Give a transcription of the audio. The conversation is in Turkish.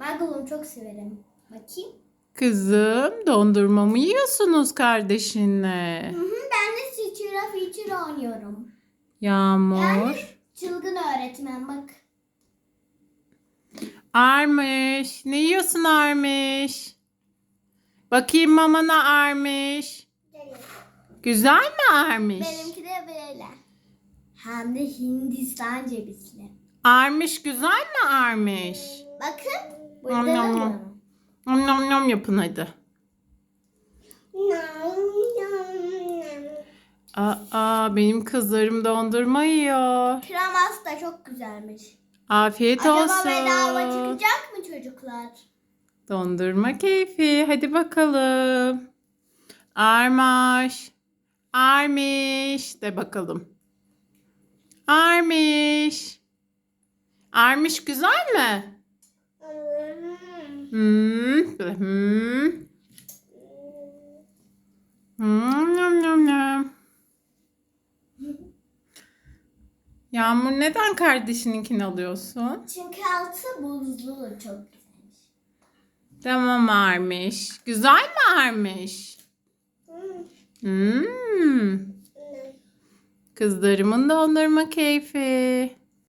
Margarum çok severim. Bakayım. Kızım dondurma mı yiyorsunuz kardeşinle? Hı hı, ben de Teacher'a Feature oynuyorum. Yağmur. Yani çılgın öğretmen bak. Armış. Ne yiyorsun Armış? Bakayım mamana Armış. Güzel mi Armış? Benimki de böyle. Hem de Hindistan cevizli. Armış güzel mi Armış? Bakın. Nom da nom. Nom nom nom yapın hadi. Aa benim kızlarım dondurma yiyor. Kreması da çok güzelmiş. Afiyet Acaba olsun. bedava çıkacak mı çocuklar? Dondurma keyfi. Hadi bakalım. Armaş. Armiş. De bakalım. Armiş. Armiş güzel mi? Hmm. böyle Hmm. Hmm, nom, nom, nom. Yağmur neden kardeşininkini alıyorsun? Çünkü altı buzlu çok güzelmiş. Tamam Armiş. Güzel mi Armiş? Hmm. Kızlarımın dondurma keyfi.